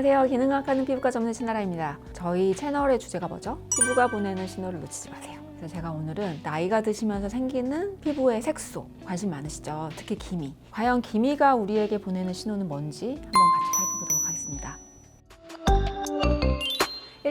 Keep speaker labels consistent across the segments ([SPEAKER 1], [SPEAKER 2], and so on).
[SPEAKER 1] 안녕하세요. 기능학하는 피부과 전문 신나라입니다. 저희 채널의 주제가 뭐죠? 피부가 보내는 신호를 놓치지 마세요. 그래서 제가 오늘은 나이가 드시면서 생기는 피부의 색소 관심 많으시죠? 특히 기미. 과연 기미가 우리에게 보내는 신호는 뭔지 한번 같이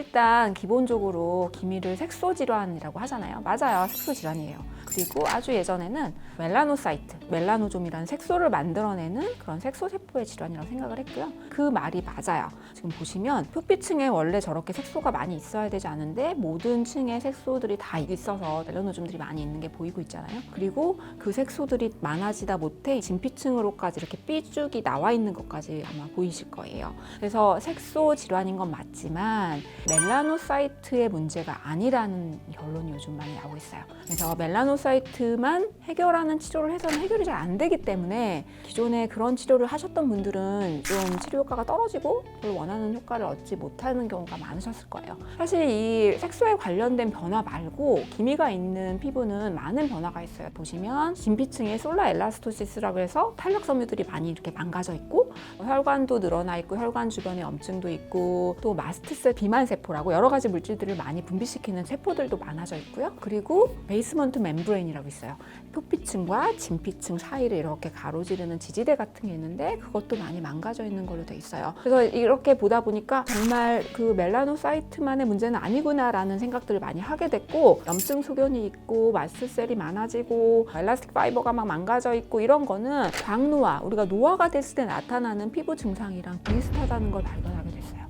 [SPEAKER 1] 일단 기본적으로 기미를 색소 질환이라고 하잖아요. 맞아요. 색소 질환이에요. 그리고 아주 예전에는 멜라노사이트, 멜라노좀이라는 색소를 만들어내는 그런 색소 세포의 질환이라고 생각을 했고요. 그 말이 맞아요. 지금 보시면 표피층에 원래 저렇게 색소가 많이 있어야 되지 않은데 모든 층에 색소들이 다 있어서 멜라노좀들이 많이 있는 게 보이고 있잖아요. 그리고 그 색소들이 많아지다 못해 진피층으로까지 이렇게 삐죽이 나와 있는 것까지 아마 보이실 거예요. 그래서 색소 질환인 건 맞지만 멜라노사이트의 문제가 아니라는 결론이 요즘 많이 나오고 있어요. 그래서 멜라노사이트만 해결하는 치료를 해서는 해결이 잘 안 되기 때문에 기존에 그런 치료를 하셨던 분들은 좀 치료 효과가 떨어지고 별로 원하는 효과를 얻지 못하는 경우가 많으셨을 거예요. 사실 이 색소에 관련된 변화 말고 기미가 있는 피부는 많은 변화가 있어요. 보시면 진피층에 솔라 엘라스토시스라고 해서 탄력 섬유들이 많이 이렇게 망가져 있고 혈관도 늘어나 있고 혈관 주변에 염증도 있고 또 마스트셀 비만 세포 라고 여러 가지 물질들을 많이 분비시키는 세포들도 많아져 있고요. 그리고 베이스먼트 멤브레인이라고 있어요. 표피층과 진피층 사이를 이렇게 가로지르는 지지대 같은 게 있는데 그것도 많이 망가져 있는 걸로 돼 있어요. 그래서 이렇게 보다 보니까 정말 그 멜라노사이트만의 문제는 아니구나라는 생각들을 많이 하게 됐고 염증 소견이 있고 마스셀이 많아지고 엘라스틱 파이버가 막 망가져 있고 이런 거는 광노화 우리가 노화가 됐을 때 나타나는 피부 증상이랑 비슷하다는 걸 발견하게 됐어요.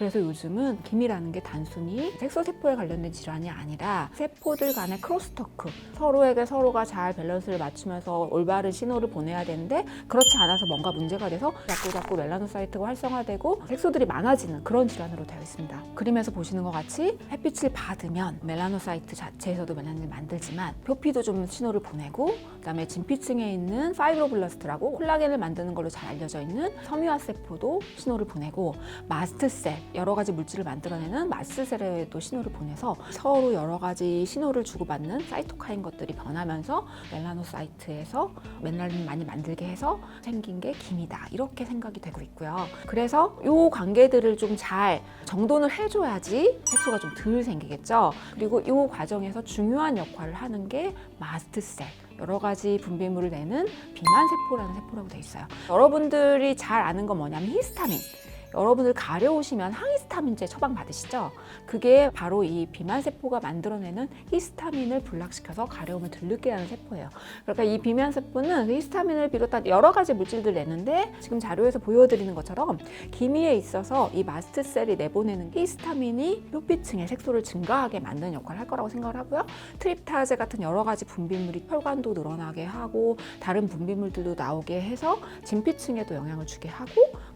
[SPEAKER 1] 그래서 요즘은 기미라는 게 단순히 색소세포에 관련된 질환이 아니라 세포들 간의 크로스토크 서로에게 서로가 잘 밸런스를 맞추면서 올바른 신호를 보내야 되는데 그렇지 않아서 뭔가 문제가 돼서 자꾸 자꾸 멜라노사이트가 활성화되고 색소들이 많아지는 그런 질환으로 되어 있습니다. 그림에서 보시는 것 같이 햇빛을 받으면 멜라노사이트 자체에서도 멜라닌을 만들지만 표피도 좀 신호를 보내고 그다음에 진피층에 있는 파이브로블라스트라고 콜라겐을 만드는 걸로 잘 알려져 있는 섬유화 세포도 신호를 보내고 마스트셀 여러 가지 물질을 만들어내는 마스트셀에도 신호를 보내서 서로 여러 가지 신호를 주고받는 사이토카인 것들이 변하면서 멜라노사이트에서 멜라닌 많이 만들게 해서 생긴 게 기미다 이렇게 생각이 되고 있고요. 그래서 이 관계들을 좀 잘 정돈을 해줘야지 색소가 좀 덜 생기겠죠. 그리고 이 과정에서 중요한 역할을 하는 게 마스트셀. 여러 가지 분비물을 내는 비만 세포라는 세포라고 돼 있어요. 여러분들이 잘 아는 건 뭐냐면 히스타민. 여러분들 가려우시면 항히스타민제 처방 받으시죠? 그게 바로 이 비만 세포가 만들어내는 히스타민을 불락시켜서 가려움을 들르게 하는 세포예요. 그러니까 이 비만 세포는 그 히스타민을 비롯한 여러 가지 물질들 내는데 지금 자료에서 보여드리는 것처럼 기미에 있어서 이 마스트셀이 내보내는 히스타민이 표피층의 색소를 증가하게 만드는 역할을 할 거라고 생각을 하고요. 트립타제 같은 여러 가지 분비물이 혈관도 늘어나게 하고 다른 분비물들도 나오게 해서 진피층에도 영향을 주게 하고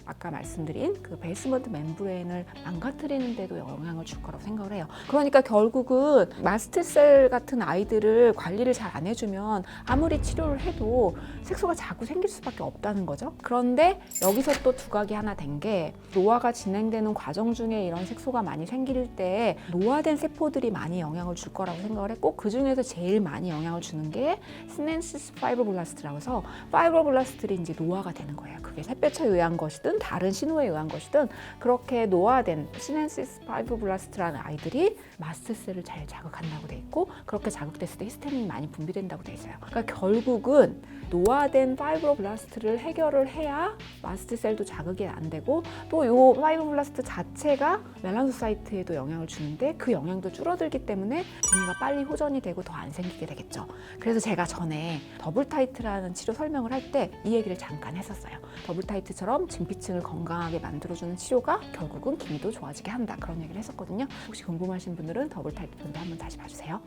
[SPEAKER 1] 아까 말씀드린 그 베이스먼트 멤브레인을 망가뜨리는 데도 영향을 줄 거라고 생각을 해요. 그러니까 결국은 마스트셀 같은 아이들을 관리를 잘 안 해주면 아무리 치료를 해도 색소가 자꾸 생길 수밖에 없다는 거죠. 그런데 여기서 또 두각이 하나 된 게 노화가 진행되는 과정 중에 이런 색소가 많이 생길 때 노화된 세포들이 많이 영향을 줄 거라고 생각을 했고 그 중에서 제일 많이 영향을 주는 게 스넨시스 파이브로블라스트라고 해서 파이브로블라스트들이 이제 노화가 되는 거예요. 그게 햇볕에 의한 것이든 다른 신호에 의한 것이든 그렇게 노화된 시넨시스 파이브로블라스트라는 아이들이 마스트셀을 잘 자극한다고 돼 있고 그렇게 자극됐을 때 히스타민이 많이 분비된다고 돼 있어요. 그러니까 결국은 노화된 파이브로블라스트를 해결을 해야 마스트셀도 자극이 안 되고 또 이 파이브로블라스트 자체가 멜라노사이트에도 영향을 주는데 그 영향도 줄어들기 때문에 기미가 빨리 호전이 되고 더 안 생기게 되겠죠. 그래서 제가 전에 더블 타이트라는 치료 설명을 할 때 이 얘기를 잠깐 했었어요. 더블 타이트처럼 진피 층을 건강하게 만들어주는 치료가 결국은 기미도 좋아지게 한다. 그런 얘기를 했었거든요. 혹시 궁금하신 분들은 더블 타이트 편도 한번 다시 봐주세요.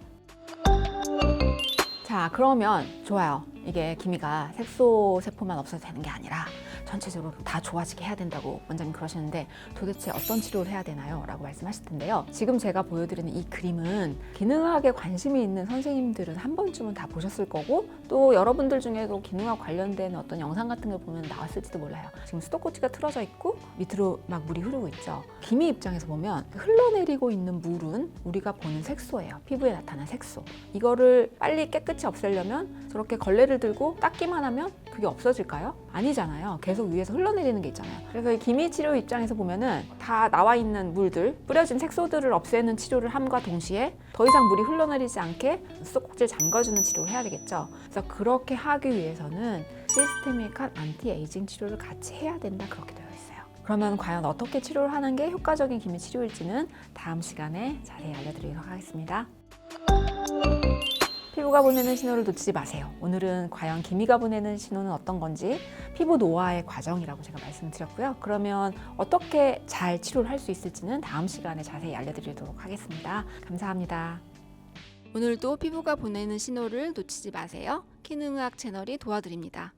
[SPEAKER 1] 자, 그러면 좋아요. 이게 기미가 색소 세포만 없어도 되는 게 아니라 전체적으로 다 좋아지게 해야 된다고 원장님 그러시는데 도대체 어떤 치료를 해야 되나요? 라고 말씀하실 텐데요. 지금 제가 보여드리는 이 그림은 기능학에 관심이 있는 선생님들은 한 번쯤은 다 보셨을 거고 또 여러분들 중에도 기능학 관련된 어떤 영상 같은 걸 보면 나왔을지도 몰라요. 지금 수도꼭지가 틀어져 있고 밑으로 막 물이 흐르고 있죠. 기미 입장에서 보면 흘러내리고 있는 물은 우리가 보는 색소예요. 피부에 나타난 색소. 이거를 빨리 깨끗이 없애려면 저렇게 걸레를 들고 닦기만 하면 그게 없어질까요? 아니잖아요. 계속 위에서 흘러내리는 게 있잖아요. 그래서 이 기미 치료 입장에서 보면은 다 나와 있는 물들, 뿌려진 색소들을 없애는 치료를 함과 동시에 더 이상 물이 흘러내리지 않게 수도꼭지를 잠가주는 치료를 해야 되겠죠. 그래서 그렇게 하기 위해서는 시스테믹한 안티 에이징 치료를 같이 해야 된다 그렇게 되어 있어요. 그러면 과연 어떻게 치료를 하는 게 효과적인 기미 치료일지는 다음 시간에 자세히 알려드리도록 하겠습니다. 피부가 보내는 신호를 놓치지 마세요. 오늘은 과연 기미가 보내는 신호는 어떤 건지 피부 노화의 과정이라고 제가 말씀드렸고요. 그러면 어떻게 잘 치료를 할 수 있을지는 다음 시간에 자세히 알려드리도록 하겠습니다. 감사합니다. 오늘도 피부가 보내는 신호를 놓치지 마세요. 키능의학 채널이 도와드립니다.